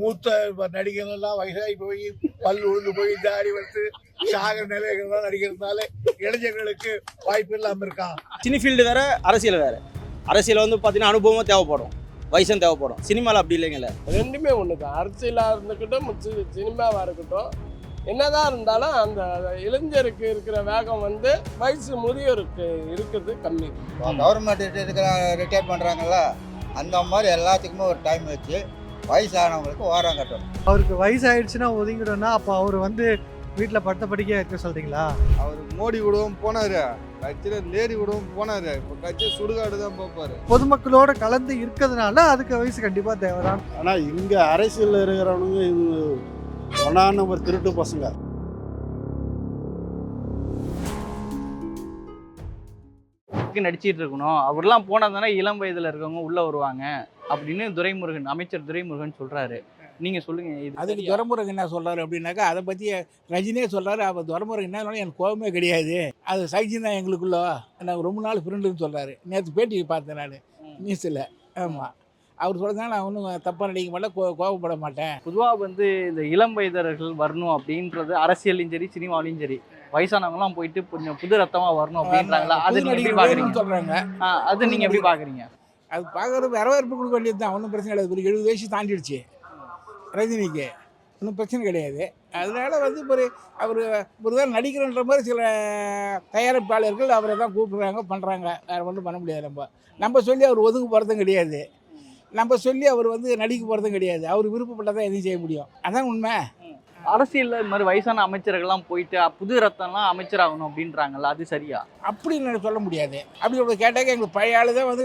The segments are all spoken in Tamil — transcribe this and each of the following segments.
மூத்த நடிகர்கள் எல்லாம் வயசாகி போய் பல் உழுந்து போய் தாடி வந்து சாகர நிலைகள் தான் நடிக்கிறதுனால இளைஞர்களுக்கு வாய்ப்பு இல்லாம இருக்கான் சினி ஃபீல்டு வேற அரசியல் வேற. அரசியல் வந்து பார்த்தீங்கன்னா அனுபவமும் தேவைப்படும். வயசும் தேவைப்படும். சினிமாவில் அப்படி இல்லைங்கல்ல? ரெண்டுமே ஒன்று தான் அரசியலாக இருந்துக்கிட்டும் சி- சினிமாவாக இருக்கட்டும். என்னதான் இருந்தாலும் அந்த இளைஞருக்கு இருக்கிற வேகம் வந்து வயசு முதியோருக்கு இருக்கிறது கம்மி. கவர்மெண்ட் இருக்கிற ரிட்டையர் பண்ணுறாங்கல்ல அந்த மாதிரி எல்லாத்துக்குமே ஒரு டைம் வச்சு வயசானவங்களுக்கு ஓரம் கட்டணும். அவருக்கு வயசாயிடுச்சுன்னா ஒதுங்கிடும்னா அப்போ அவர் வந்து வீட்டில் படுத்த படிக்க இருக்க சொல்றீங்களா? அவர் மோடி விடவும் போனாரு. கட்சியில் லேடி விடவும் போனாரு. இப்போ கட்சி சுடுகாடு தான் பார்ப்பாரு பொதுமக்களோட கலந்து இருக்கிறதுனால அதுக்கு வயசு கண்டிப்பாக தேவைதான். ஆனால் இங்கே அரசியலில் இருக்கிறவனுங்க இது ஒன்றாம் நம்பர் திருட்டு பசங்க. நடிச்சிட்டு இருக்கணும். அவர்லாம் போனால் தானே இளம் வயதில் இருக்கவங்க உள்ளே வருவாங்க. அப்படின்னு துரைமுருகன் அமைச்சர் துரைமுருகன் சொல்கிறாரு நீங்கள் சொல்லுங்கள் இது அதுக்கு? துரமுருகன் என்ன சொல்றாரு அப்படின்னாக்கா அதை பற்றி ரஜினியே சொல்றாரு அப்போ துரமுருகன் என்ன எனக்கு கோபமே கிடையாது. அது சைஜன் தான் எங்களுக்குள்ள. எனக்கு ரொம்ப நாள் ஃப்ரெண்டுன்னு சொல்றாரு. நேற்று பேட்டி பார்த்தேன் நான் நியூஸில் ஆமாம் அவர் சொல்றதுனால நான் ஒன்றும் தப்பாக நினைக்க மாட்டேன் கோ கோபப்பட மாட்டேன். பொதுவாக வந்து இந்த இளம் வயதர்கள் வரணும் அப்படின்றது அரசியலையும் சரி சினிமாலையும் சரி. வயசானவங்கலாம் போயிட்டு கொஞ்சம் புது ரத்தமாக வரணும் அப்படின்றாங்களா? அது நீங்கள் எப்படி பார்க்குறீங்க சொல்றாங்க. அது நீங்கள் எப்படி பார்க்குறீங்க அது பார்க்குறது வரவேற்பு கொடுக்க வேண்டியது தான். ஒன்றும் பிரச்சனை கிடையாது. ஒரு எழுபது வயசு தாண்டிடுச்சு. ரஜினிக்கு. ஒன்றும் பிரச்சனை கிடையாது. அதனால் வந்து ஒரு அவர் ஒரு தான் நடிக்கிறன்ற மாதிரி சில தயாரிப்பாளர்கள் அவரை தான் கூப்பிடுறாங்க பண்ணுறாங்க வேறு ஒன்றும் பண்ண முடியாது நம்ம. நம்ம சொல்லி அவர் ஒதுங்க போகிறதும் கிடையாது. நம்ம சொல்லி அவர் வந்து நடிக்க போகிறதும் கிடையாது. அவர் விருப்பப்பட்டதான் எதுவும் செய்ய முடியும். அதான் உண்மை. அரசியலில் இந்த மாதிரி வயசான அமைச்சர்கள்லாம் போயிட்டு புது ரத்தம்லாம் அமைச்சராகணும் அப்படின்றாங்கல்ல அது சரியா? அப்படி நான் சொல்ல முடியாது. அப்படி ஒரு கேட்டாக்க எங்களுக்கு பழைய ஆளு தான் வந்து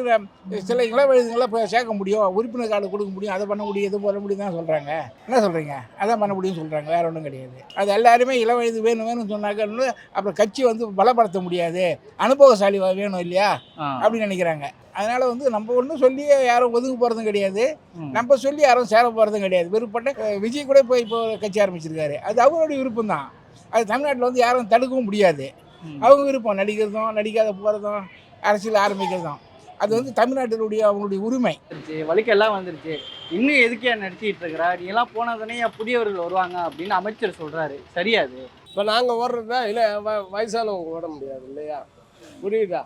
சில வயதுங்களை போய் சேர்க்க முடியும். உறுப்பினர் கார்டு கொடுக்க முடியும். அதை பண்ண முடியும் இது பண்ண முடியும் தான் சொல்கிறாங்க என்ன சொல்கிறீங்க அதான் பண்ண முடியும்னு சொல்கிறாங்க வேற ஒன்றும் கிடையாது. அது எல்லாருமே இளம் வயது வேணும் வேணும்னு சொன்னாக்க அப்புறம் கட்சி வந்து பலப்படுத்த முடியாது. அனுபவசாலி வேணும் இல்லையா. அப்படின்னு நினைக்கிறாங்க. அதனால வந்து நம்ம ஒன்றும் சொல்லி யாரும் ஒதுங்க போகிறதும் கிடையாது. நம்ம சொல்லி யாரும் சேர போகிறதும் கிடையாது. விருப்பப்பட்ட அஹ், விஜய் கூட இப்போ இப்போ கட்சி ஆரம்பிச்சிருக்காரு. அது அவருடைய விருப்பம் தான். அது தமிழ்நாட்டில் வந்து யாரும் தடுக்கவும் முடியாது. அவங்க விருப்பம் நடிக்கிறதும் நடிக்காத போகிறதும் அரசியல் ஆரம்பிக்கிறதும். அது வந்து தமிழ்நாட்டினுடைய அவங்களுடைய உரிமை. வலிக்கெல்லாம் வந்துருச்சு. இன்னும் எதுக்கே நடிச்சிட்டு இருக்கிறா? நீ எல்லாம் போனா தானே புதியவர்கள் வருவாங்க அப்படின்னு அமைச்சர் சொல்றாரு. சரியா அது? இப்போ நாங்கள் ஓடுறதா? இல்லை வ வயசானவங்க ஓட முடியாது இல்லையா? புரியுதா?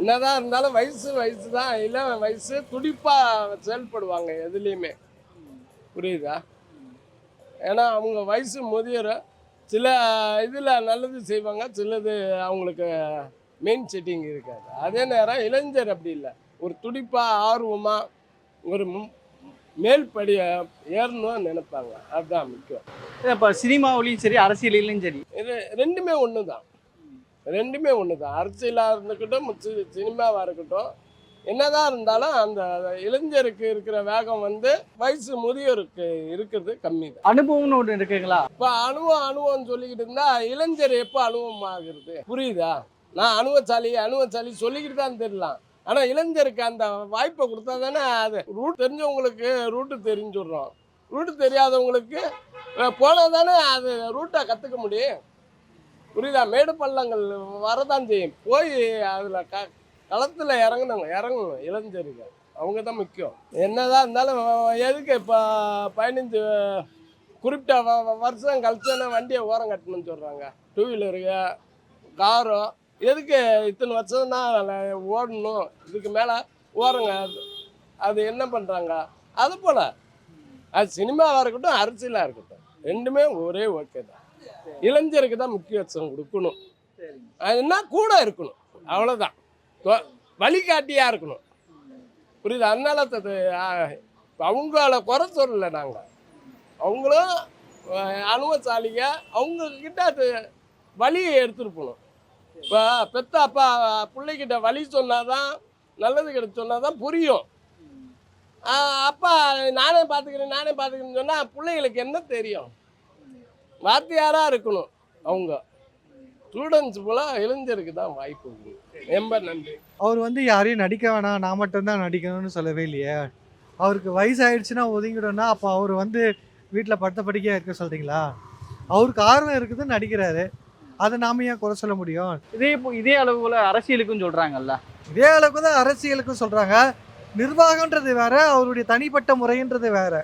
என்னதான் இருந்தாலும் வயசு வயசு தான் இல்லை வயசு துடிப்பாக செயல்படுவாங்க எதுலேயுமே. புரியுதா? ஏன்னா அவங்க வயசு முதியோர் சில இதில் நல்லது செய்வாங்க சிலது அவங்களுக்கு மெயின் செட்டிங் இருக்காது. அதே நேரம் இளைஞர் அப்படி இல்லை. ஒரு துடிப்பாக ஆர்வமாக ஒரு மேல் படிய ஏறணும்னு நினைப்பாங்க. அதுதான் முக்கியம். இப்போ சினிமாவிலையும் சரி அரசியலிலும் சரி. இது ரெண்டுமே ஒன்று தான் ரெண்டுமே ஒன்று தான் அரசியலாக இருந்துக்கிட்டும் சினிமாவாக இருக்கட்டும் என்னதான் இருந்தாலும் அந்த இளைஞருக்கு இருக்கிற வேகம் வந்து வயசு முதியோருக்கு இருக்கிறது கம்மி தான் அனுபவம்னு ஒன்று இருக்குங்களா? இப்போ அனுபவம் அனுபவம் சொல்லிக்கிட்டு இருந்தா இளைஞர் எப்போ அனுபவம் ஆகுறது? புரியுதா? நான் அனுபவசாலி அனுபவசாலி சொல்லிக்கிட்டு தான் தெரியலாம் ஆனால் இளைஞருக்கு அந்த வாய்ப்பை கொடுத்தா தானே அது ரூட் தெரிஞ்சவங்களுக்கு ரூட்டு தெரிஞ்சுடுறோம். ரூட்டு தெரியாதவங்களுக்கு போனால் தானே அது ரூட்டை கற்றுக்க முடியும். புரியுதா? மேடு பள்ளங்கள் வரதான் செய்யும். போய் அதில் க களத்தில் இறங்கணுங்க இறங்கணும் இளைஞருக்கு அவங்க தான் முக்கியம். என்னதான் இருந்தாலும் எதுக்கு இப்போ பதினஞ்சு குறிப்பிட்ட வ- வருஷம் கழிச்சுன்னா வண்டியை ஓரம் கட்டணும்னு சொல்கிறாங்க டூ வீலருக்கு காரோ எதுக்கு இத்தனை வருஷம் தான் ஓடணும் இதுக்கு மேலே ஓரங்க அது- அது என்ன பண்ணுறாங்க அது போல். அது சினிமாவாக இருக்கட்டும் அரசியலாக இருக்கட்டும். ரெண்டுமே ஒரே ஓகே தான். இளைஞருக்கு தான் முக்கியத்துவம் கொடுக்கணும். அதுனா கூட இருக்கணும். அவ்வளோதான் வழிகாட்டியாக இருக்கணும். புரியுது? அதனால அவங்கள குறை சொல்லலை நாங்கள் அவங்களும் அனுபவசாலிங்க. அவங்க கிட்ட அது வழியை எடுத்துட்டு போகணும். இப்போ பெத்த அப்பா பிள்ளைகிட்ட வழி சொன்னாதான் நல்லது கிடைச்சு சொன்னாதான் புரியும். அப்பா நானே பார்த்துக்கிறேன் நானே பார்த்துக்கிறேன்னு சொன்னால் பிள்ளைகளுக்கு என்ன தெரியும்? வாத்தியாராக இருக்கணும் அவங்க. ஸ்டூடெண்ட்ஸ் போல இளைஞருக்கு தான் வாய்ப்பு இருக்குது ரொம்ப நன்றி. அவர் வந்து யாரையும் நடிக்க வேணாம் நான் மட்டும்தான் நடிக்கணும்னு சொல்லவே இல்லையே. அவருக்கு வயசாயிடுச்சுன்னா ஒதுங்கிடும்னா அப்போ அவர் வந்து வீட்டில் படுத்த படிக்க இருக்க சொல்றீங்களா? அவருக்கு ஆர்வம் இருக்குது நடிக்கிறாரு. அதை நாம ஏன் குறை சொல்ல முடியும்? இதே போ- இதே அளவுல அரசியலுக்கும் சொல்றாங்கல்ல. இதே அளவுக்கு தான் அரசியலுக்கும் சொல்றாங்க. நிர்வாகம்ன்றது வேற அவருடைய தனிப்பட்ட முறைன்றது வேற.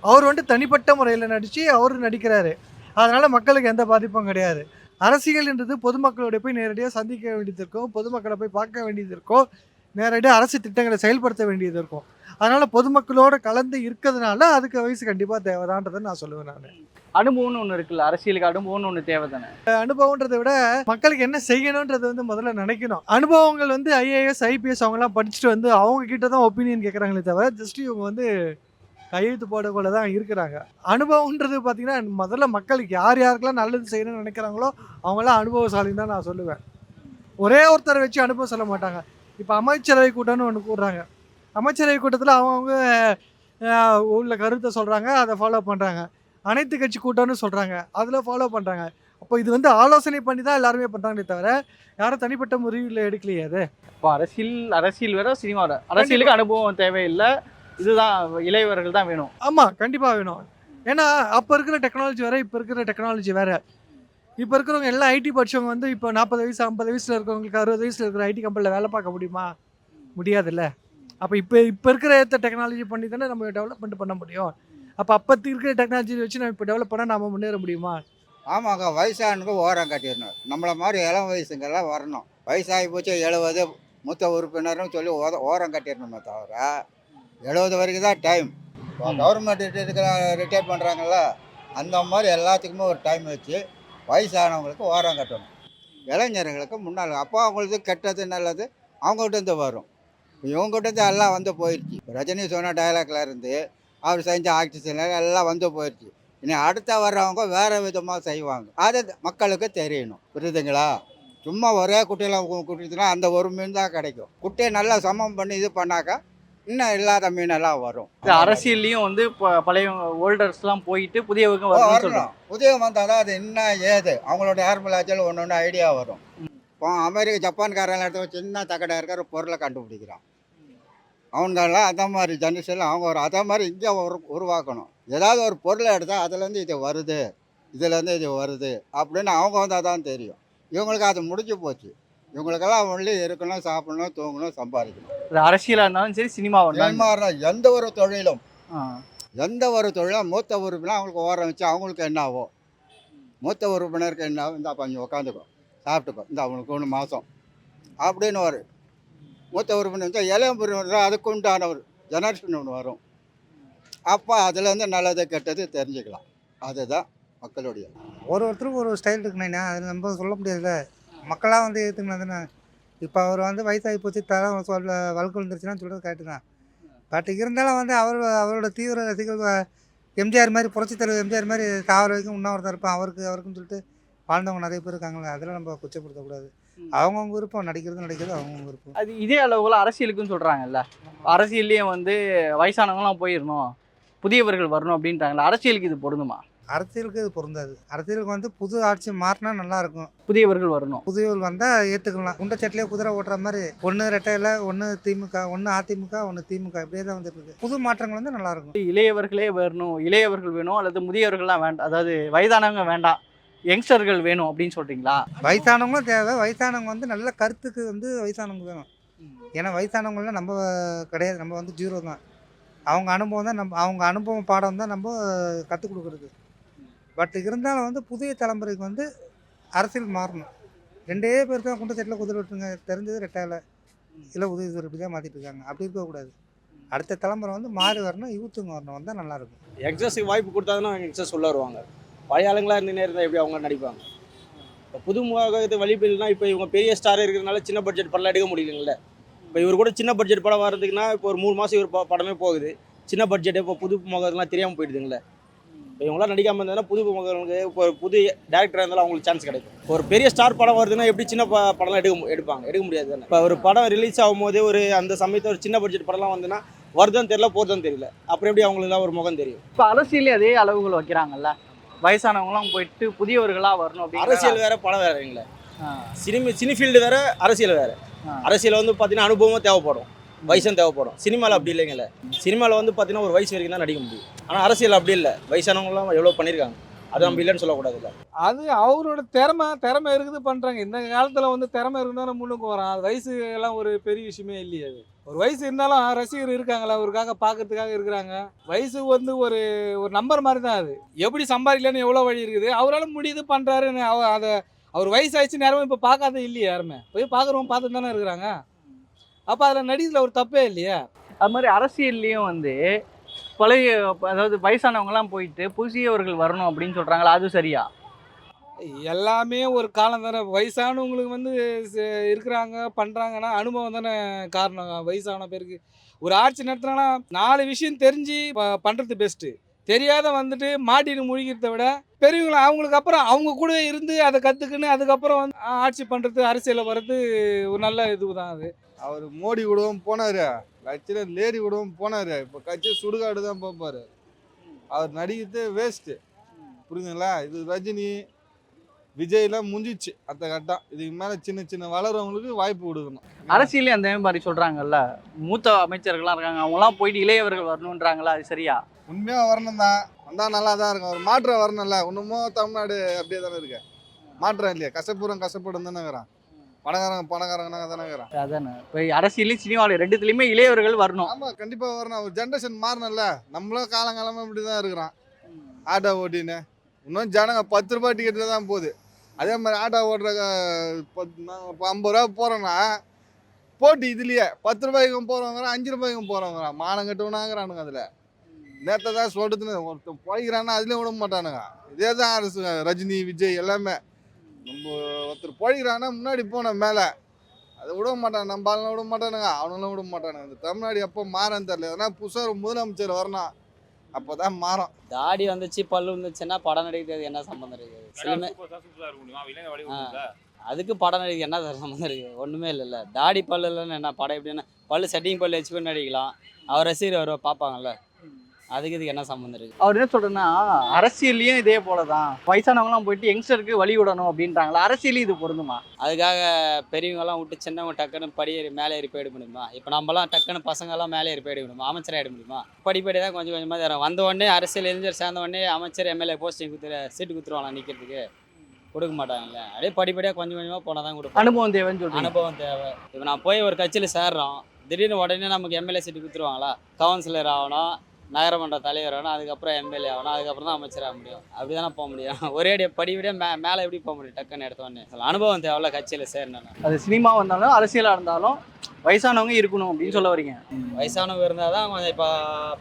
அவர் வந்துட்டு தனிப்பட்ட முறையில் நடித்து அவர் நடிக்கிறாரு. அதனால் மக்களுக்கு எந்த பாதிப்பும் கிடையாது. அரசியல்ன்றது பொதுமக்களோட போய் நேரடியாக சந்திக்க வேண்டியது இருக்கும். பொதுமக்களை போய் பார்க்க வேண்டியது இருக்கும். நேரடியாக அரசு திட்டங்களை செயல்படுத்த வேண்டியது இருக்கும். அதனால் பொதுமக்களோட கலந்து இருக்கிறதுனால அதுக்கு வயசு கண்டிப்பாக தேவைதான்றதை நான் சொல்லுவேன் நான். அனுபவம்னு ஒன்று இருக்குல்ல அரசியலுக்கு அனுபவம்னு ஒன்று தேவை தானே அனுபவன்றதை விட மக்களுக்கு என்ன செய்யணுன்றது வந்து முதல்ல நினைக்கணும். அனுபவங்கள் வந்து ஐஏஎஸ் ஐபிஎஸ் அவங்கலாம் படிச்சுட்டு வந்து அவங்க கிட்ட தான் ஒப்பீனியன் கேட்குறாங்களே தவிர ஜஸ்ட் இவங்க வந்து கையெழுத்து போடக்குள்ள தான் இருக்கிறாங்க. அனுபவம்ன்றது பார்த்தீங்கன்னா முதல்ல மக்களுக்கு யார் யாருக்கெல்லாம் நல்லது செய்யணும்னு நினைக்கிறாங்களோ அவங்களாம் அனுபவசாலின்னு தான் நான் சொல்லுவேன். ஒரே ஒருத்தரை வச்சு அனுபவம் சொல்ல மாட்டாங்க. இப்போ அமைச்சரவை கூட்டம்னு ஒன்று கூடுறாங்க. அமைச்சரவை கூட்டத்தில் அவங்கவுங்க உள்ள கருத்தை சொல்கிறாங்க அதை ஃபாலோ பண்ணுறாங்க அனைத்து கட்சி கூட்டம்னு சொல்கிறாங்க அதில் ஃபாலோ பண்ணுறாங்க அப்போ இது வந்து ஆலோசனை பண்ணி தான் எல்லாருமே பண்ணுறாங்களே தவிர யாரும் தனிப்பட்ட முறையில் எடுக்கலையே அது? இப்போ அரசியல் அரசியல் வேற சினிமா வேற. அரசியலுக்கு அனுபவம் தேவையில்லை. இதுதான் இளையவர்கள் தான் வேணும். ஆமாம் கண்டிப்பாக வேணும். ஏன்னா அப்போ இருக்கிற டெக்னாலஜி வேறு இப்போ இருக்கிற டெக்னாலஜி வேறு. இப்போ இருக்கிறவங்க எல்லாம் ஐடி படிச்சவங்க வந்து இப்போ நாற்பது வயசு ஐம்பது வயசில் இருக்கிறவங்களுக்கு அறுபது வயசில் இருக்கிற ஐடி கம்பெனியில் வேலை பார்க்க முடியுமா? முடியாதுல்ல. அப்போ இப்போ இப்போ இருக்கிற ஏற்ற டெக்னாலஜி பண்ணி தானே நம்ம டெவலப்மெண்ட் பண்ண முடியும். அப்போ அப்போத்தி இருக்கிற டெக்னாலஜி வச்சு நம்ம இப்போ டெவலப் பண்ணால் நம்ம முன்னேற முடியுமா? ஆமாங்க வயசானுங்க ஓரம் கட்டிடணும். நம்மளை மாதிரி இளம் வயசுங்கெல்லாம் வரணும். வயசாகி போச்சு எழுபது மூத்த உறுப்பினர்னு சொல்லி ஓத ஓரம் கட்டிடணுமே தவிர எழுபது வரைக்கும் தான் டைம் கவர்மெண்ட் இருக்கிற ரிட்டையர் பண்ணுறாங்கல்ல அந்த மாதிரி எல்லாத்துக்குமே ஒரு டைம் வச்சு வயசானவங்களுக்கு ஓரம் கட்டணும். இளைஞர்களுக்கு முன்னால் அப்போ அவங்களுக்கு கெட்டது நல்லது அவங்ககிட்ட இருந்து வரும். இவங்ககிட்ட இருந்து எல்லாம் வந்து போயிடுச்சு. ரஜினி சொன்ன டயலாக்ல இருந்து அவர் செஞ்ச ஆக்டிஷன் எல்லாம் வந்து போயிடுச்சு. இனி அடுத்த வர்றவங்க வேறு விதமாக செய்வாங்க. அது மக்களுக்கு தெரியணும். புரியுதுங்களா? சும்மா ஒரே குட்டையில் குட்டிச்சுன்னா அந்த ஒரு மீன் தான் கிடைக்கும். குட்டையை நல்லா சமம் பண்ணி இது பண்ணாக்கா இன்னும் இல்லாத மீனெல்லாம் வரும். அரசியல்லையும் வந்து பழைய ஓல்டர்ஸ்லாம் போயிட்டு புதியவங்க வரணும். சொல்கிறோம் புதிய வந்தால் தான் அது என்ன ஏது? அவங்களோட ஏர்மலாச்சல் ஒன்று ஒன்று ஐடியா வரும். இப்போ அமெரிக்கா ஜப்பான்காரெல்லாம் எடுத்து சின்ன தக்கடை இருக்கிற பொருளை கண்டுபிடிக்கிறான். அவங்கெல்லாம் அந்த மாதிரி ஜென்ரேஷனில் அவங்க ஒரு அதே மாதிரி இங்கே உரு உருவாக்கணும். ஏதாவது ஒரு பொருளை எடுத்தால் அதுலேருந்து இது வருது இதுலேருந்து இது வருது அப்படின்னு அவங்க வந்தால் தான் தெரியும். இவங்களுக்கு அது முடிஞ்சு போச்சு. இவங்களுக்கெல்லாம் ஒன்லி இருக்கணும் சாப்பிடணும் தூங்கணும் சம்பாதிக்கணும். இது அரசியலாக இருந்தாலும் சரி இருந்தாலும் ஏமாறுனா எந்த ஒரு தொழிலும். எந்த ஒரு தொழிலும் மூத்த உறுப்பினர் அவங்களுக்கு ஓரம் வச்சு அவங்களுக்கு என்ன ஆகும் மூத்த உறுப்பினருக்கு என்ன ஆகும் இந்த கொஞ்சம் உட்காந்துக்கோ சாப்பிட்டுக்கோ. இந்த அவனுக்கு ஒன்று மாதம் அப்படின்னு ஒரு மூத்த உறுப்பினர் வந்து இளைய உறுப்பினர் அதுக்கு உண்டான ஒரு ஜெனரேஷன் ஒன்று வரும். அப்போ அதுலேருந்து நல்லது கெட்டது தெரிஞ்சுக்கலாம். அதுதான் மக்களுடைய ஒரு ஒருத்தருக்கும் ஒரு ஸ்டைல் இருக்குண்ணா அது நம்ம சொல்ல முடியாதுல்ல. மக்களாக வந்து ஏற்றுக்கணும் இப்போ அவர் வந்து வயசாகி போச்சு தலை சொல்ல வழக்கு விழுந்துருச்சுன்னா சொல்கிறது கரெக்டு தான். பட் இருந்தாலும் வந்து அவர் அவரோட தீவிர ரசிகர்கள் எம்ஜிஆர் மாதிரி புரட்சித்தலைவர் எம்ஜிஆர் மாதிரி தாவர வரைக்கும் உண்ணாவிரதம் இருப்பான். அவருக்கு அவருக்குன்னு சொல்லிட்டு வாழ்ந்தவங்க நிறைய பேர் இருக்காங்களே அதெல்லாம் நம்ம குச்சப்படுத்தக்கூடாது அவங்கவுங்க விருப்பம் நடிக்கிறது நடிக்கிறது அவங்கவுங்க விருப்பம். அது இதே அளவுல அரசியலுக்குன்னு சொல்கிறாங்கல்ல அரசியல்லையும் வந்து வயசானவங்களாம் போயிடணும் புதியவர்கள் வரணும் அப்படின்றாங்கல்ல அரசியலுக்கு இது பொருந்துமா? அரசியலுக்கு இது பொருந்தாது. அரசியலுக்கு வந்து புது ஆட்சி மாறினா நல்லா இருக்கும் புதியவர்கள் வரணும். புதியவர் வந்தால் ஏற்றுக்கலாம் குண்டச்சட்டிலே குதிரை ஓட்டுற மாதிரி ஒன்று ரெட்டையில் ஒன்று திமுக ஒன்று அதிமுக ஒன்று திமுக இப்படியே தான் வந்துட்டு இருக்கு. புது மாற்றங்கள் வந்து நல்லா இருக்கும் இளையவர்களே வரணும் இளையவர்கள் வேணும் அல்லது முதியவர்கள்லாம் வேண்டாம் அதாவது வயதானவங்க வேண்டாம். யங்ஸ்டர்கள் வேணும் அப்படின்னு சொல்றீங்களா? வயசானவங்களும் தேவை. வயசானவங்க வந்து நல்ல கருத்துக்கு வந்து வயசானவங்க வேணும். ஏன்னா வயசானவங்களாம் நம்ம கிடையாது. நம்ம வந்து ஜீரோ தான். அவங்க அனுபவம் தான் நம்ம அவங்க அனுபவம் பாடம் தான் நம்ம கற்றுக் கொடுக்குறது. பட் இருந்தாலும் வந்து புதிய தலைமுறைக்கு வந்து அரசியல் மாறணும். ரெண்டே பேர் தான் குண்டச்சட்டில் குதிரை விட்டுருங்க தெரிஞ்சது ரெட்டாயில் இல்லை உதவி இப்படி தான் மாற்றிட்டு இருக்காங்க. அப்படி இருக்கக்கூடாது அடுத்த தலைமுறை வந்து மாறி வரணும் யூத்துங்க வரணும் வந்தால் நல்லாயிருக்கும் யங்ஸ்டர்ஸுக்கு வாய்ப்பு கொடுத்தாங்கன்னா யங்ஸ்டர்ஸ் உள்ள வருவாங்க. பழைய ஆளுங்களாக இருந்துனே இருந்தால் எப்படி அவங்க நடிப்பாங்க? இப்போ புது முகத்து வழிபில்னா இப்போ இவங்க பெரிய ஸ்டார் இருக்கிறதுனால சின்ன பட்ஜெட் படம் எடுக்க முடியலங்கள இப்போ இவர் கூட சின்ன பட்ஜெட் படம் வர்றதுக்குன்னா இப்போ ஒரு மூணு மாதம் இவர் ப- படமே போகுது. சின்ன பட்ஜெட் இப்போ புது முகத்துலாம் தெரியாமல் போயிடுதுங்களே இப்போ இவங்களாம் நடிக்காமல் இருந்ததுன்னா புது முகங்களுக்கு இப்போ புது டேரக்டராக இருந்தாலும் அவங்களுக்கு சான்ஸ் கிடைக்கும். ஒரு பெரிய ஸ்டார் படம் வருதுன்னா எப்படி சின்ன ப படம்லாம் எடுக்க எடுப்பாங்க? எடுக்க முடியாது தானே? இப்போ ஒரு படம் ரிலீஸ் ஆகும்போதே ஒரு அந்த சமயத்தில் ஒரு சின்ன பட்ஜெட் படம்லாம் வந்துன்னா வருதுன்னு தெரியல போகிறதுன்னு தெரியல. அப்புறம் எப்படி அவங்களுக்குலாம் ஒரு முகம் தெரியும்? இப்போ அரசியலே அதே அளவுகள் வைக்கிறாங்கல்ல. வயசானவங்களாம் போயிட்டு புதியவர்களாக வரணும் அப்படின்னு அரசியல் வேற படம் வேறங்களே சினிமா சினி ஃபீல்டு வேற அரசியல் வேற. அரசியல் வந்து பார்த்தீங்கன்னா அனுபவமும் தேவைப்படும். வயசும் தேவைப்படும். சினிமாவில் அப்படி இல்லைங்கள. சினிமாவில் வந்து பார்த்தீங்கன்னா ஒரு வயசு வரைக்கும் தான் நடிக்க முடியும். ஆனால் அரசியல் அப்படி இல்லை. வயசானவங்களாம் எவ்வளோ பண்ணியிருக்காங்க அது நம்ம இல்லைன்னு சொல்லக்கூடாதுல்ல அது அவரோட திறமை திறமை இருக்குது பண்ணுறாங்க இந்த காலத்தில் வந்து திறமை இருந்தால் முன்னுக்கு வரான் அது வயசு எல்லாம் ஒரு பெரிய விஷயமே இல்லையே அது. ஒரு வயசு இருந்தாலும் ரசிகர் இருக்காங்களா? அவருக்காக பார்க்கறதுக்காக இருக்கிறாங்க. வயசு வந்து ஒரு ஒரு நம்பர் மாதிரி தான் அது. எப்படி சம்பாதிக்கலன்னு எவ்வளோ வழி இருக்குது? அவரால் முடியுது பண்ணுறாருன்னு அவ அதை அவர் வயசாயிடுச்சு நேரமும் இப்போ பார்க்காத இல்லையே யாருமே. போய் பார்க்குறவங்க பார்த்து தானே இருக்கிறாங்க. அப்போ அதில் நடிகத்தில் ஒரு தப்பே இல்லையா? அது மாதிரி அரசியல்லையும் வந்து பழைய அதாவது வயசானவங்கலாம் போயிட்டு புதியவர்கள் வரணும் அப்படின்னு சொல்கிறாங்களா அது சரியா? எல்லாமே ஒரு காலம் தானே. வயசானவங்களுக்கு வந்து இருக்கிறாங்க பண்ணுறாங்கன்னா அனுபவம் தானே காரணம். வயசான பேருக்கு. ஒரு ஆட்சி நடத்தினா நாலு விஷயம் தெரிஞ்சு ப- பெஸ்ட்டு தெரியாத வந்துட்டு மாட்டின்னு முழிக்கிறத விட பெரியவங்களை அவங்களுக்கு அப்புறம் அவங்க கூட இருந்து அதை கற்றுக்குன்னு அதுக்கப்புறம் வந்து ஆட்சி பண்ணுறது அரசியலில் வர்றது ஒரு நல்ல இது தான் அது. அவர் மோடி கூடவும் போனாரு. கட்சியில் லேடி கூடவும் போனார். இப்போ கட்சி சுடுகாடு தான் பார்ப்பார் அவர் நடிக்கிறது வேஸ்ட்டு புரியுதுங்களா இது ரஜினி விஜய்லாம் முடிஞ்சிச்சு அத்த கட்டம் இதுக்கு மேலே சின்ன சின்ன வளரவங்களுக்கு வாய்ப்பு கொடுக்கணும். அரசியலே அந்த மாதிரி சொல்றாங்கல்ல மூத்த அமைச்சர்கள்லாம் இருக்காங்க அவங்கலாம் போயிட்டு இளையவர்கள் வரணுன்றாங்களா அது சரியா? உண்மையாக வரணும் தான். வந்தால் நல்லா தான் இருக்கும். ஒரு மாற்றம் வரணும்ல. இன்னமும் தமிழ்நாடு அப்படியே தானே இருக்கு. மாற்றம் இல்லையா. கசப்புறம் கசப்படும் தானே இருக்கிறான். பணக்காரங்க பணக்காரங்க தானே இருக்கிறான். அதானே. இப்போ அரசியலையும் சினிமாவில் ரெண்டுத்துலையுமே இளையவர்கள் வரணும். ஆமாம் கண்டிப்பாக வரணும். ஒரு ஜென்ரேஷன் மாறணும்ல. நம்மளும் காலங்காலமாக இப்படி தான் இருக்கிறோம் ஆட்டோ ஓட்டின்னு. இன்னும் ஜனங்க பத்து ரூபாய் டிக்கெட்டில் தான் போகுது. அதே மாதிரி ஆட்டோ ஓட்டுற பத்- இப்போ ஐம்பது ரூபா போகிறோன்னா போட்டி இதுலையே பத்து ரூபாய்க்கும் போகிறவங்க அஞ்சு ரூபாய்க்கும் போகிறவங்க மானம் கட்டுவனாங்கிறானுங்க அதில். நேற்று தான் சொல்கிறதுன்னு ஒருத்தன் போய்க்கிறான்னா அதுலேயும் விட மாட்டானுங்க. இதே தான் அரசு ரஜினி விஜய் எல்லாமே. நம்ம ஒருத்தர் போய்க்கிறான்னா முன்னாடி போனேன் மேலே அதை விட மாட்டான். நம்ம ஆளுலாம் விட மாட்டானுங்க அவனெல்லாம் விட மாட்டானுங்க. இந்த தமிழ்நாடு எப்போ மாறன்னு தெரியல. எதனா புதுசாக ஒரு முதலமைச்சர் வரணும். அப்போ தான் மாறும். தாடி வந்துச்சு பல்லு வந்துச்சுன்னா படம் நடிக்கிறது என்ன சம்மந்தம் இருக்குது. அதுக்கு படம் நடிக்க என்ன சார் சம்மந்தம் இருக்குது ஒன்றுமே இல்லைல்ல தாடி பல்லு இல்லைன்னு என்ன? படம் எப்படின்னா பல்லு செட்டிங் பல்லு வச்சு கூட நடிக்கலாம். அவர் ரசிகர் வருவா பார்ப்பாங்கல்ல. அதுக்கு இதுக்கு என்ன சம்மந்தம் இருக்குது அவர் என்ன சொல்றேன்னா அரசியல்லையும் இதே போல தான் வயசானவங்கலாம் போயிட்டு யங்ஸ்டருக்கு வழி விடணும் அப்படின்றாங்களா? அரசியலையும் இது பொருந்துமா? அதுக்காக பெரியவங்கெல்லாம் விட்டு சின்னவங்க டக்குன்னு படியேறி மேலே ஏறி போயிட முடியுமா? இப்போ நம்மலாம் டக்குன்னு பசங்கெல்லாம் மேலே ஏறி போயிட முடியுமா? அமைச்சர் ஆகிட முடியுமா? படிப்படி தான் கொஞ்சம் கொஞ்சமாக தரோம் வந்த உடனே அரசியல் இளைஞர் சேர்ந்த உடனே அமைச்சர் எம்எல்ஏ போஸ்டிங் கொடுத்துரு சீட்டு கொடுத்துருவாங்க நிற்கிறதுக்கு கொடுக்க மாட்டாங்கல்ல. அப்படியே படிப்படியாக கொஞ்சம் கொஞ்சமாக போனால் தான் கொடுப்பாங்க. அனுபவம் தேவைன்னு சொல்றீங்க. அனுபவம் தேவை. இப்போ நான் போய் ஒரு கட்சியில் சேர்றோம். திடீர்னு உடனே நமக்கு எம்எல்ஏ சீட்டு கொடுத்துருவாங்களா? கவுன்சிலர் ஆகணும். நகரமன்ற தலைவர் ஆகணும் அதுக்கப்புறம் எம்எல்ஏ ஆகணும் அதுக்கப்புறம் தான் அமைச்சர் ஆக முடியும். அப்படி தானே போக முடியும். ஒரே அடி படிப்படியாக மே மேலே எப்படி போக முடியும்? டக்குன்னு எடுத்த உடனே சில அனுபவம் தேவையில்ல கட்சியில் சேரணும் அது சினிமா வந்தாலும் அரசியலா இருந்தாலும் வயசானவங்க இருக்கணும் அப்படின்னு சொல்ல வரீங்க. வயசானவங்க இருந்தால் தான் கொஞ்சம் இப்போ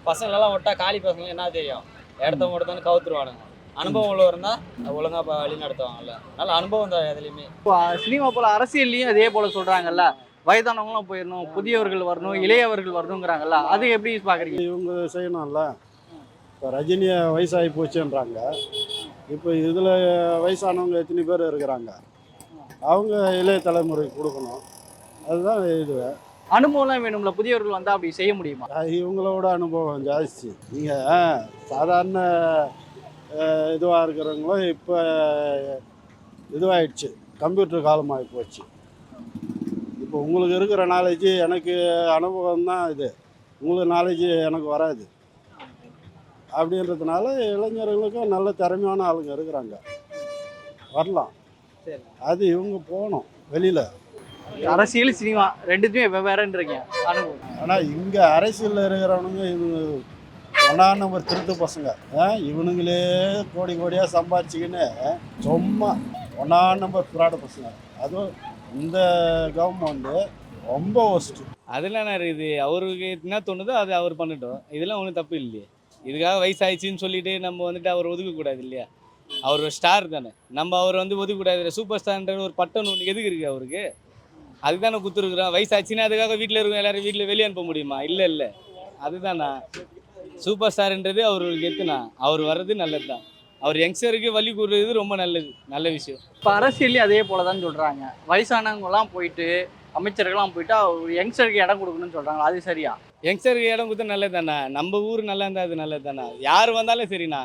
பசங்களெல்லாம் விட்டா காலி பசங்க என்ன தெரியும்? இடத்த மட்டும் கவுத்துருவானுங்க. அனுபவம் உள்ள இருந்தால் ஒழுங்காக வழி நடத்துவாங்கல்ல. நல்ல அனுபவம் தான் எதுலேயுமே. இப்போ சினிமா போல அரசியல்லையும் அதே போல சொல்றாங்கல்ல. வயதானவங்களாம் போயிடணும் புதியவர்கள் வரணும் இளையவர்கள் வரணுங்கிறாங்கல்ல அது எப்படி பாக்குறீங்க இவங்க செய்யணும்ல. இப்போ ரஜினியை வயசாகி போச்சுன்றாங்க. இப்போ இதில் வயசானவங்க எத்தனை பேர் இருக்கிறாங்க? அவங்க இளைய தலைமுறைக்கு கொடுக்கணும். அதுதான் இது. அனுபவம்லாம் வேணும்ல புதியவர்கள் வந்தா அப்படி செய்ய முடியுமா? இவங்களோட அனுபவம் ஜாஸ்தி. நீங்கள் சாதாரண இதுவாக இருக்கிறவங்களும் இப்போ இதுவாகிடுச்சு கம்ப்யூட்டர் காலமாகி போச்சு. இப்போ உங்களுக்கு இருக்கிற நாலேஜ் எனக்கு அனுபவம் தான் இது. உங்களுக்கு நாலேஜ் எனக்கு வராது. அப்படின்றதுனால இளைஞர்களுக்கும் நல்ல திறமையான ஆளுங்க இருக்கிறாங்க. வரலாம். அது இவங்க போகணும் வெளியில். அரசியல் சினிமா ரெண்டுத்தையும் வெவ்வேறுன்றீங்க. அனுபவம். ஆனால் இங்கே அரசியலில் இருக்கிறவனுங்க இது ஒன்றாம் நம்பர் திருட்டு பசங்க. இவனுங்களே கோடி கோடியாக சம்பாதிச்சிக்கின்னு சும்மா ஒன்றாம் நம்பர் புராட பசங்க. அதுவும் இந்த கவர்மெண்ட்டு ரொம்ப ஒஸ்ட்டு அதெல்லாம் என்ன இருக்குது? அவருக்கு என்ன தோணுதோ அது அவர் பண்ணட்டும். இதெல்லாம் ஒன்றும் தப்பு இல்லையே. இதுக்காக வயசாயிடுச்சின்னு சொல்லிட்டு நம்ம வந்துட்டு அவர் ஒதுக்கக்கூடாது இல்லையா? அவர் ஒரு ஸ்டார் தானே. நம்ம அவர் வந்து ஒதுக்கக்கூடாது சூப்பர் ஸ்டார்ன்ற ஒரு பட்டன் ஒன்று எதுக்கு இருக்குது அவருக்கு? அதுதானே கொடுத்துருக்குறோம் வயசாச்சுன்னா அதுக்காக வீட்டில் இருக்கும் எல்லாரும் வீட்டில் வெளியே அனுப்ப முடியுமா? இல்லை இல்லை. அதுதானா? சூப்பர் ஸ்டார்ன்றது அவருக்கு எத்துனா அவர் வர்றது நல்லது தான் அவர் யங்ஸ்டருக்கு வழி கூறுறது ரொம்ப நல்லது நல்ல விஷயம். இப்போ அரசியல்லையும் அதே போல தான் சொல்றாங்க. வயசானவங்கலாம் போயிட்டு அமைச்சர்கள்லாம் போயிட்டு ஒரு யங்ஸ்டருக்கு இடம் கொடுக்கணும்னு சொல்றாங்க. அது சரியா? யங்ஸ்டருக்கு இடம் கொடுத்தா நல்லது தானே நம்ம ஊர் நல்லா இருந்தால் அது நல்லது தானே யார் வந்தாலும் சரிண்ணா.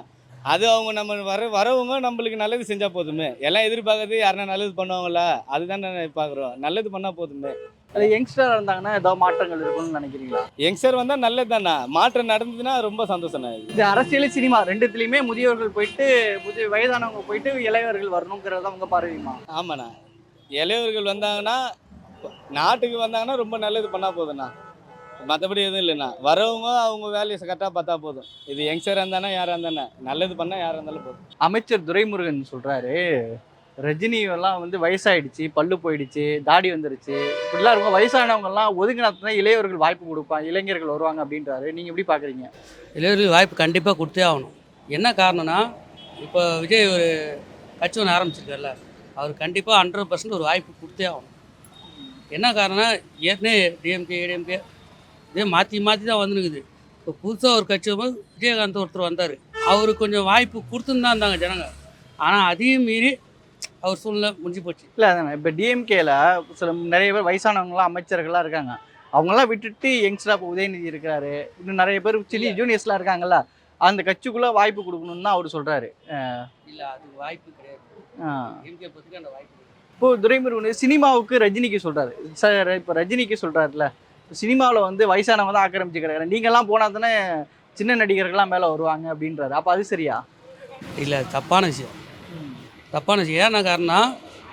அது அவங்க நம்ம வர வரவங்க நம்மளுக்கு நல்லது செஞ்சால் போதுமே. எல்லாம் எதிர்பார்க்கறது யாருன்னா நல்லது பண்ணுவாங்களா? அதுதான் பார்க்குறோம் நல்லது பண்ணால் போதுமே. அது யங்ஸ்டர் இருந்தாங்கன்னா ஏதோ மாற்றங்கள் இருக்கும்னு நினைக்கிறீங்களா? யங்ஸ்டர் வந்தால் நல்லது தானே மாற்றம் நடந்ததுன்னா ரொம்ப சந்தோஷம் இது அரசியல் சினிமா ரெண்டுத்துலையுமே முதியவர்கள் போயிட்டு புதிய வயதானவங்க போயிட்டு இளையவர்கள் வரணுங்கிறத அவங்க பார்வையுமா? ஆமாண்ணா. இளையவர்கள் வந்தாங்கன்னா நாட்டுக்கு வந்தாங்கன்னா ரொம்ப நல்லது பண்ணால் போதுண்ணா மற்றபடி எதுவும் இல்லைண்ணா. வரவங்க அவங்க வேலையை கரெக்டாக பார்த்தா போதும். இது யங்ஸ்டராக இருந்தானே யாராக இருந்தானே? நல்லது பண்ணால் யாராக இருந்தாலும் போதும். அமைச்சர் துரைமுருகன் சொல்றாரு ரஜினி எல்லாம் வந்து வயசாயிடுச்சு பல்லு போயிடுச்சு தாடி வந்துருச்சு. இப்படிலாம் இருக்கும். வயசானவங்கெல்லாம் ஒதுங்கினா இளையவர்கள் வாய்ப்பு கொடுப்பான் இளைஞர்கள் வருவாங்க அப்படின்றாரு. நீங்கள் எப்படி பார்க்குறீங்க இளையவர்கள் வாய்ப்பு கண்டிப்பாக கொடுத்தே ஆகணும். என்ன காரணம்னா இப்போ விஜய் ஒரு கட்சி ஒன்று ஆரம்பிச்சிருக்காருல்ல அவர் கண்டிப்பாக ஹண்ட்ரட் பர்சன்ட் ஒரு வாய்ப்பு கொடுத்தே ஆகணும். என்ன காரணம்னா ஏற்கனவே டிஎம்கே ஏடிஎம்கே இதே மாற்றி மாற்றி தான் வந்துருக்குது இப்போ புதுசாக ஒரு கட்சி போது விஜயகாந்த் ஒருத்தர் வந்தார். அவருக்கு கொஞ்சம் வாய்ப்பு கொடுத்துன்னு தான் இருந்தாங்க ஜனங்க. ஆனால் அதையும் மீறி அவர் சூழ்நிலை முடிஞ்சு போச்சு. இல்ல அதானே இப்போ டிஎம்கேல சில நிறைய பேர் வயசானவங்களாம் அமைச்சர்கள்லாம் இருக்காங்க. அவங்கெல்லாம் விட்டுட்டு யங்ஸ்டரா இப்போ உதயநிதி இருக்கிறாரு. இன்னும் நிறைய பேர் சில்லி ஜூனியர்ஸ்லாம் இருக்காங்கல்ல அந்த கட்சிக்குள்ள வாய்ப்பு கொடுக்கணும்னு தான் அவர் சொல்றாரு. இல்லை அது வாய்ப்பு கிடையாது. டிஎம்கே பற்றிக்கு அந்த வாய்ப்பு இப்போ துரைமுருகன் சினிமாவுக்கு ரஜினிக்கு சொல்றாரு. சார் இப்போ ரஜினிக்கு சொல்றாருல சினிமாவில் வந்து வயசானவங்க தான் ஆக்கிரமிச்சுக்கிறாரு நீங்கெல்லாம் போனால் தானே சின்ன நடிகர்கள்லாம் மேலே வருவாங்க அப்படின்றாரு. அப்போ அது சரியா? இல்லை தப்பான விஷயம். தப்பான விஷயம். ஏன்னா காரணம்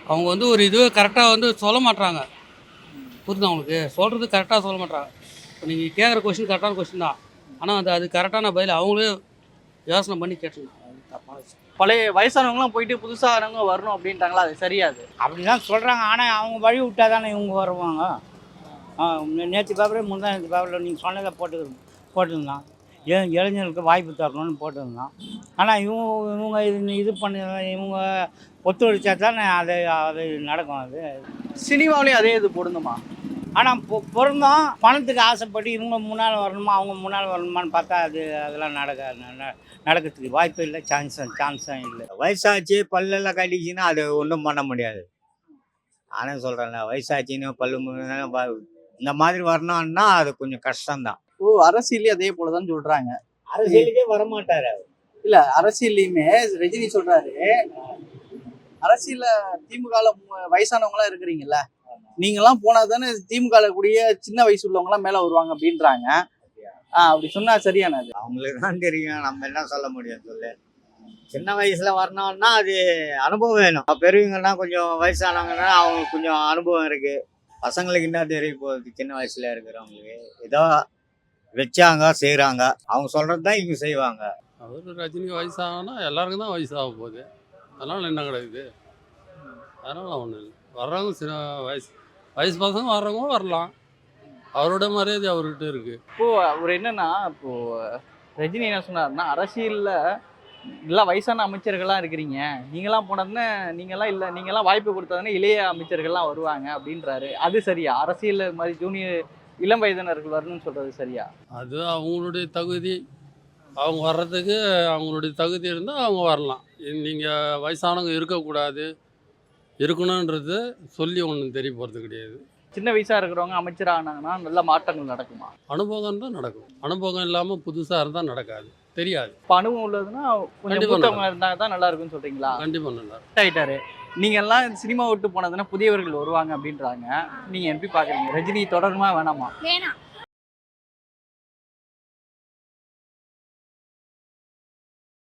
அவங்க வந்து ஒரு இதுவே கரெக்டாக வந்து சொல்ல மாட்றாங்க. புரியுதா அவங்களுக்கு சொல்கிறது கரெக்டாக சொல்ல மாட்றாங்க. இப்போ நீங்கள் கேட்குற கொஸ்டின் கரெக்டான கொஸ்டின் தான். ஆனால் அது அது கரெக்டான பதில் அவங்களே யோசனை பண்ணி கேட்டுருங்க அது தப்பான விஷயம். பழைய வயசானவங்களாம் போயிட்டு புதுசானவங்க வரணும் அப்படின்ட்டாங்களா? அது சரியாது. அப்படிதான் சொல்கிறாங்க ஆனால் அவங்க வழி விட்டா தானே இவங்க வருவாங்க? ஆ நேற்று பேப்பரே முந்தா நேற்று பேப்பரில் நீங்கள் சொன்னதை போட்டு போட்டிருந்தான் இள இளைஞர்களுக்கு வாய்ப்பு தரணும்னு போட்டிருந்தான். ஆனால் இவங்க இவங்க இது இது பண்ணி இவங்க ஒத்துழைச்சா தானே அது அது நடக்கும் அது. சினிமாவிலையும் அதே இது பொருந்துமா? ஆனால் பொ பொருந்தோம். பணத்துக்கு ஆசைப்பட்டு இவங்க முன்னால் வரணுமா அவங்க முன்னால் வரணுமான்னு பார்த்தா அது அதெல்லாம் நடக்க நடக்கிறதுக்கு வாய்ப்பு இல்லை சான்ஸும் சான்ஸும் இல்லை. வயசாச்சு பல்லெல்லாம் கட்டிச்சுன்னா அது ஒன்றும் பண்ண முடியாது. நானே சொல்கிறேன்ல வயசாச்சுன்னு பல்லு இந்த மாதிரி வரணும்னா அது கொஞ்சம் கஷ்டம்தான். ஓ அரசியலே அதே போல தான் சொல்றாங்க. அரசியலுக்கே வரமாட்டாரு இல்ல அரசியல்லையுமே ரஜினி சொல்றாரு அரசியல்ல திமுகல வயசானவங்க எல்லாம் இருக்கிறீங்கல்ல நீங்க எல்லாம் போனா தானே திமுக கூடிய சின்ன வயசு உள்ளவங்க எல்லாம் மேல வருவாங்க அப்படின்றாங்க. ஆஹ் அப்படி சொன்னா சரியானது அவங்களுக்கு தான் தெரியும் நம்ம என்ன சொல்ல முடியும் சொல்லு. சின்ன வயசுல வரணும்னா அது அனுபவம் வேணும். பெரியவங்கன்னா கொஞ்சம் வயசானவங்கன்னா அவங்களுக்கு கொஞ்சம் அனுபவம் இருக்கு. பசங்களுக்கு என்ன தெரிய போகுது சின்ன வயசுல இருக்கிறவங்களுக்கு? ஏதோ வச்சாங்க செய்கிறாங்க அவங்க சொல்றது தான் இவங்க செய்வாங்க. அவர் ரஜினி வயசாகனா எல்லாருக்கும் தான் வயசாக போகுது. அதனால் என்ன கிடையாது அதனால் ஒன்றும் இல்லை. வர்றவங்க சின்ன வயசு வயசு பசங்க வர்றவங்க வரலாம். அவரோட மரியாதை அவர்கிட்ட இருக்குது இப்போ அவர் என்னன்னா இப்போ ரஜினி என்ன சொன்னாருன்னா அரசியல்ல எல்லாம் வயசான அமைச்சர்கள்லாம் இருக்கிறீங்க. நீங்களாம் போனதுன்னு நீங்களாம் இல்லை நீங்களாம் வாய்ப்பு கொடுத்ததுன்னு இளைய அமைச்சர்கள்லாம் வருவாங்க அப்படின்றாரு. அது சரியா? அரசியல் மாதிரி ஜூனியர் இளம் வயதினர்கள் வரணும்னு சொல்றது சரியா? அது அவங்களுடைய தகுதி. அவங்க வர்றதுக்கு அவங்களுடைய தகுதி இருந்தால் அவங்க வரலாம். நீங்கள் வயசானவங்க இருக்கக்கூடாது. இருக்கணுன்றது சொல்லி ஒன்றும் தெரிய போகிறது கிடையாது. சின்ன வயசா இருக்கிறவங்க அமைச்சர் ஆனாங்கன்னா நல்ல மாற்றங்கள் நடக்குமா? அனுபவம் தான் நடக்கும். அனுபவம் இல்லாமல் புதுசாக இருந்தால் நடக்காது. தெரியாது. இப்போ அனுபவம் உள்ளதுன்னா கொஞ்சம் இருந்தால் தான் நல்லா இருக்கும்னு சொல்றீங்களா? கண்டிப்பாக நல்லா ஆயிட்டாரு நீங்க எல்லாம் சினிமா விட்டு போனதுன்னா புதியவர்கள் வருவாங்க அப்படின்றாங்க. நீங்க எப்படி பார்க்குறீங்க? ரஜினி தொடருமா வேணாமா? வேணாம்.